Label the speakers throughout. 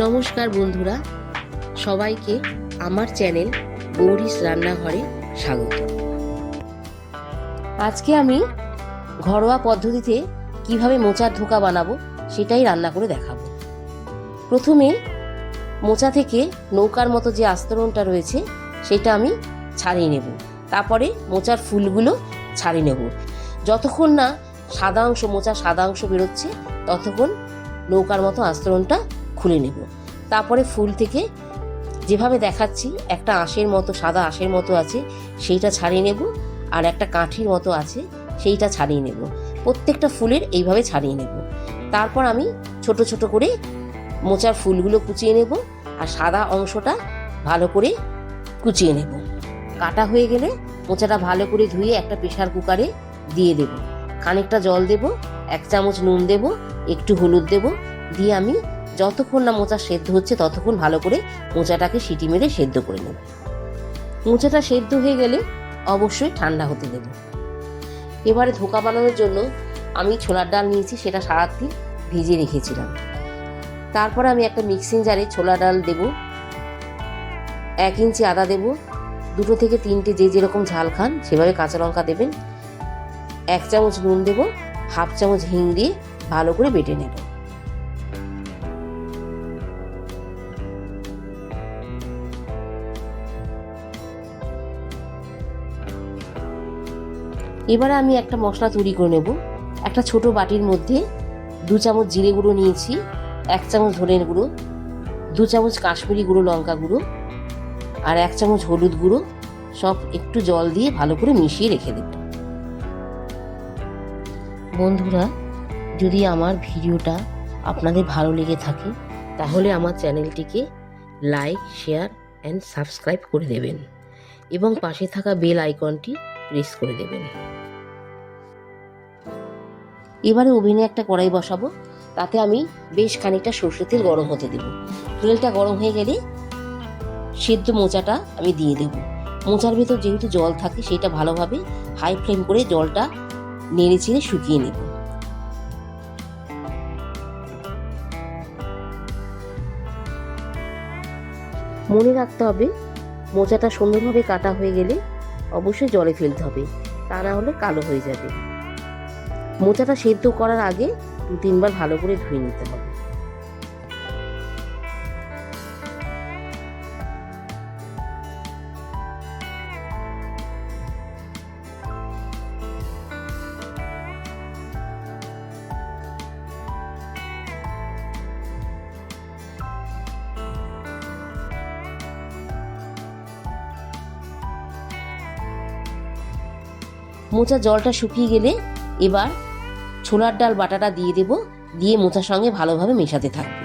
Speaker 1: নমস্কার বন্ধুরা, সবাইকে আমার চ্যানেল গৌরীশ রান্নাঘরে স্বাগত। আজকে আমি ঘরোয়া পদ্ধতিতে কীভাবে মোচার ধোকা বানাবো সেটাই রান্না করে দেখাবো। প্রথমে মোচা থেকে নৌকার মতো যে আস্তরণটা রয়েছে সেটা আমি ছাড়িয়ে নেব। তারপরে মোচার ফুলগুলো ছাড়িয়ে নেব। যতক্ষণ না সাদা অংশ, মোচার সাদা অংশ বেরোচ্ছে, ততক্ষণ নৌকার মতো আস্তরণটা খুলে নেব। তারপরে ফুল থেকে যেভাবে দেখাচ্ছি, একটা আঁশের মতো, সাদা আঁশের মতো আছে, সেইটা ছাড়িয়ে নেব। আর একটা কাঠির মতো আছে, সেইটা ছাড়িয়ে নেব। প্রত্যেকটা ফুলের এইভাবে ছাড়িয়ে নেব। তারপর আমি ছোট ছোট করে মোচার ফুলগুলো কুচিয়ে নেব আর সাদা অংশটা ভালো করে কুচিয়ে নেব। কাটা হয়ে গেলে মোচাটা ভালো করে ধুয়ে একটা প্রেশার কুকারে দিয়ে দেব। খানিকটা জল দেব, এক চামচ নুন দেব, একটু হলুদ দেব, দিয়ে আমি যতক্ষণ না মোচা সেদ্ধ হচ্ছে, ততক্ষণ ভালো করে মোচাটাকে সিটি মেরে সেদ্ধ করে নেব। মোচাটা সেদ্ধ হয়ে গেলে অবশ্যই ঠান্ডা হতে দেব। এবারে ধোকা বানানোর জন্য আমি ছোলার ডাল নিয়েছি, সেটা সারাদিন ভিজিয়ে রেখেছিলাম। তারপরে আমি একটা মিক্সিং জারে ছোলা ডাল দেব, এক ইঞ্চি আদা দেব, দুটো থেকে তিনটে যে যেরকম ঝাল খান সেভাবে কাঁচা লঙ্কা দেবেন, এক চামচ নুন দেব, হাফ চামচ হিং দিয়ে ভালো করে বেটে নেব। এবারে আমি একটা মশলা তৈরি করে নেব। একটা ছোট বাটির মধ্যে দু চামচ জিরে গুঁড়ো নিয়েছি, এক চামচ ধনের গুঁড়ো, দু চামচ কাশ্মীরি গুঁড়ো, লঙ্কা গুঁড়ো আর এক চামচ হলুদ গুঁড়ো, সব একটু জল দিয়ে ভালো করে মিশিয়ে রেখে দেব। বন্ধুরা, যদি আমার ভিডিওটা আপনাদের ভালো লেগে থাকে, তাহলে আমার চ্যানেলটিকে লাইক, শেয়ার অ্যান্ড সাবস্ক্রাইব করে দেবেন এবং পাশে থাকা বেল আইকনটি প্রেস করে দেবেন। এবারে ওভেনে একটা কড়াই বসাবো, তাতে আমি বেশ খানিকটা সর্ষের তেল গরম হতে দেব। তেলটা গরম হয়ে গেলে সেদ্ধ মোচাটা আমি দিয়ে দেব। মোচার ভেতর যেহেতু জল থাকে, সেটা ভালোভাবে হাই ফ্লেম করে জলটা নেড়ে চেড়ে শুকিয়ে নেব। মনে রাখতে হবে, মোচাটা সুন্দরভাবে কাটা হয়ে গেলে অবশ্যই জলে ফেলতে হবে, তা না হলে কালো হয়ে যাবে। মোচাটা সেদ্ধ করার আগে দু তিনবার ভালো করে ধুয়ে নিতে হবে। মোচা জলটা শুকিয়ে গেলে এবার ছোলার ডাল, বাটাটা দিয়ে দেব, দিয়ে মোচার সঙ্গে ভালোভাবে মেশাতে থাকব।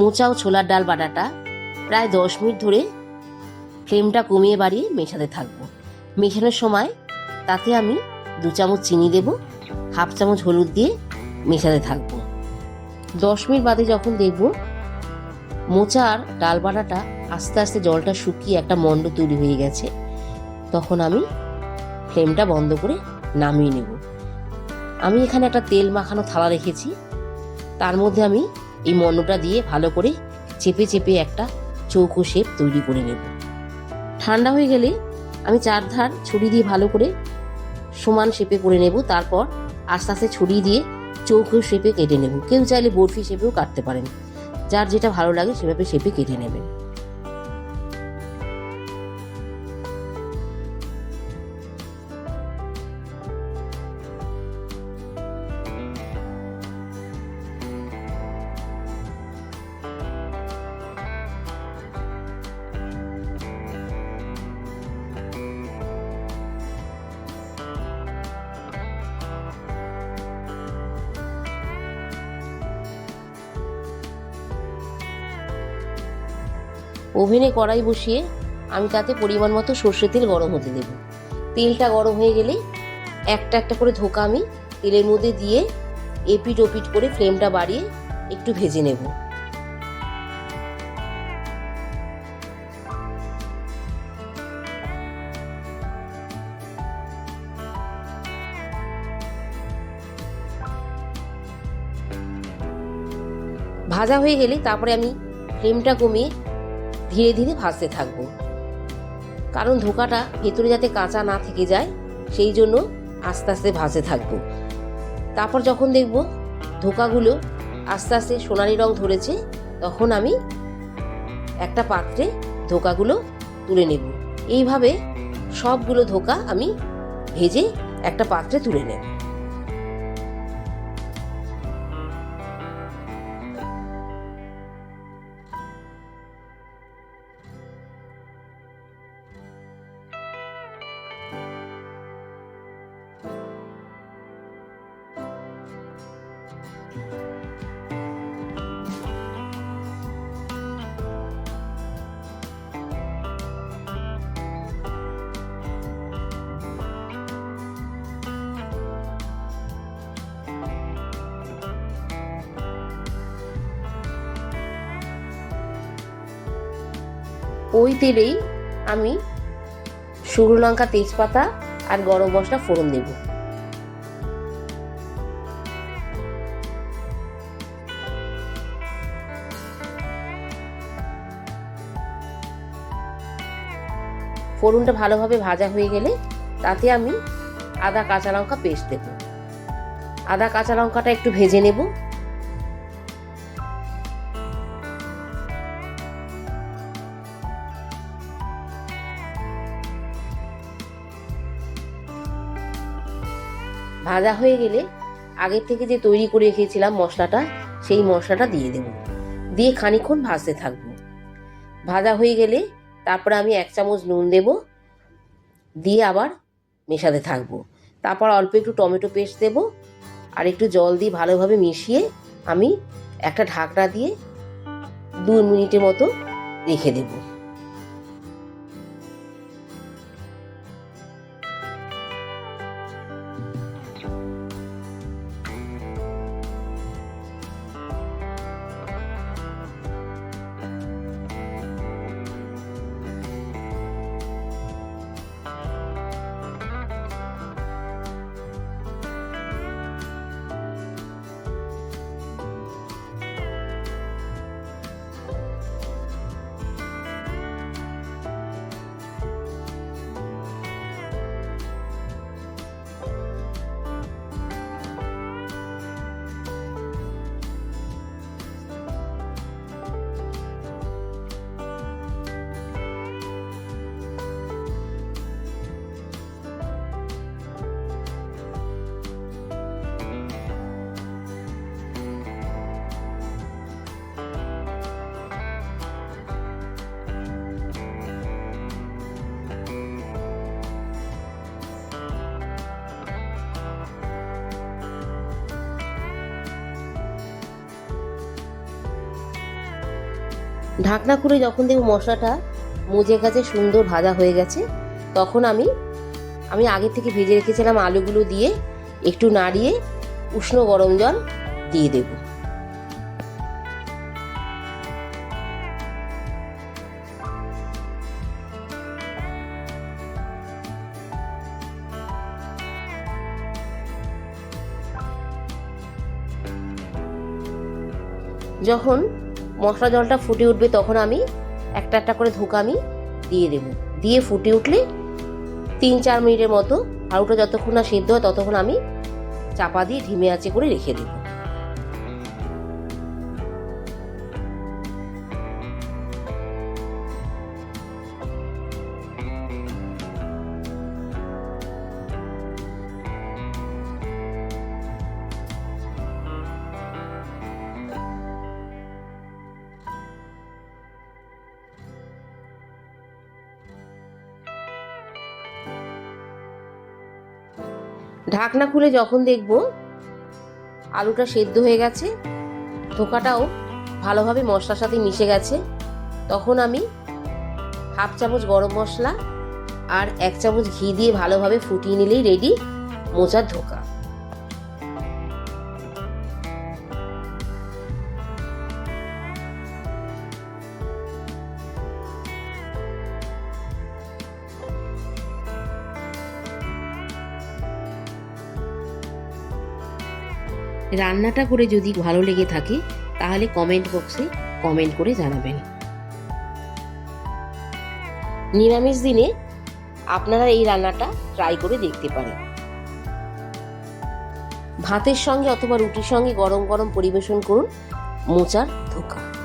Speaker 1: মোচা ও ছোলার ডাল, বাটাটা প্রায় দশ মিনিট ধরে ফ্লেমটা কমিয়ে বাড়িয়ে মেশাতে থাকব। মেশানোর সময় তাতে আমি দু চামচ চিনি দেব হাফ চামচ হলুদ দিয়ে মেশাতে থাকব। দশ মিনিট বাদে যখন দেখব মোচার ডাল বাটাটা আস্তে আস্তে জলটা শুকিয়ে একটা মণ্ড তৈরি হয়ে গেছে, তখন আমি ফ্লেমটা বন্ধ করে নামিয়ে নেব। আমি এখানে একটা তেল মাখানো থালা রেখেছি, তার মধ্যে আমি এই মণ্ডটা দিয়ে ভালো করে চেপে চেপে একটা চৌকো শেপ তৈরি করে নেব। ঠান্ডা হয়ে গেলে আমি চার ধার ছুরি দিয়ে ভালো করে সমান শেপে করে নেব, তারপর আস্তে আস্তে ছড়িয়ে দিয়ে চৌকো শেপে কেটে নেব। কেউ চাইলে বরফি শেপেও কাটতে পারেন। যার যেটা ভালো লাগে সেভাবে শেপে কেটে নেবেন। ওভেনে কড়াই বসিয়ে আমি তাতে পরিমাণ মতো সর্ষে তেল গরম হতে দেব। তেলটা গরম হয়ে গেলে একটা একটা করে ধোকা আমি তেলের মধ্যে দিয়ে এপিট ওপিট করে ফ্লেমটা বাড়িয়ে একটু ভেজে নেব। ভাজা হয়ে গেলে তারপরে আমি ফ্লেমটা কমিয়ে ধীরে ধীরে ভাজতে থাকব। কারণ ধোকাটা ভেতরে যাতে কাঁচা না থেকে যায়, সেই জন্য আস্তে আস্তে ভাজতে থাকব। তারপর যখন দেখব ধোকাগুলো আস্তে আস্তে সোনালি রং ধরেছে, তখন আমি একটা পাত্রে ধোকাগুলো তুলে নেব। এইভাবে সবগুলো ধোকা আমি ভেজে একটা পাত্রে তুলে নেব। ওই তেলেই আমি শুকনো লঙ্কা, তেজপাতা আর গরম মশলা ফোড়ন দেব। ফোড়নটা ভালোভাবে ভাজা হয়ে গেলে তাতে আমি আদা, কাঁচা লঙ্কা পেস্ট দেব। আদা, কাঁচা লঙ্কাটা একটু ভেজে নেব। ভাজা হয়ে গেলে আগের থেকে যে তৈরি করে রেখেছিলাম মশলাটা, সেই মশলাটা দিয়ে দেব। দিয়ে খানিক্ষণ ভাজতে থাকব। ভাজা হয়ে গেলে তারপরে আমি এক চামচ নুন দেব। দিয়ে আবার মেশাতে থাকব। তারপর অল্প একটু টমেটো পেস্ট দেব। আর একটু জল দিয়ে ভালোভাবে মিশিয়ে আমি একটা ঢাকনা দিয়ে দু মিনিটের মতো রেখে দেবো। ঢাকনা খুলে যখন দেখব মশলাটা মুজে গেছে সুন্দর ভাজা হয়ে গেছে, তখন আমি আমি আগে থেকে ভেজে রেখেছিলাম আলুগুলো দিয়ে একটু নাড়িয়ে উষ্ণ গরম জল দিয়ে দেব। যখন মশলা জলটা ফুটে উঠবে তখন আমি একটা একটা করে ধোকা আমি দিয়ে দেব। দিয়ে ফুটে উঠলে তিন চার মিনিটের মতো আলুটা যতক্ষণ না সিদ্ধ হয় ততক্ষণ আমি চাপা দিয়ে ঢিমে আঁচে করে রেখে দেব। ঢাকনা খুলে যখন দেখব আলুটা সেদ্ধ হয়ে গেছে, ধোকাটাও ভালোভাবে মশলার সাথে মিশে গেছে, তখন আমি হাফ চামচ গরম মশলা আর এক চামচ ঘি দিয়ে ভালোভাবে ফুটিয়ে নিলেই রেডি মোচার ধোকা। রান্নাটা করে যদি ভালো লেগে থাকে, তাহলে কমেন্ট বক্সে কমেন্ট করে জানাবেন। নিরামিষ দিনে আপনারা এই রান্নাটা ট্রাই করে দেখতে পারেন। ভাতের সঙ্গে অথবা রুটির সঙ্গে গরম গরম পরিবেশন করুন মোচার ধোকা।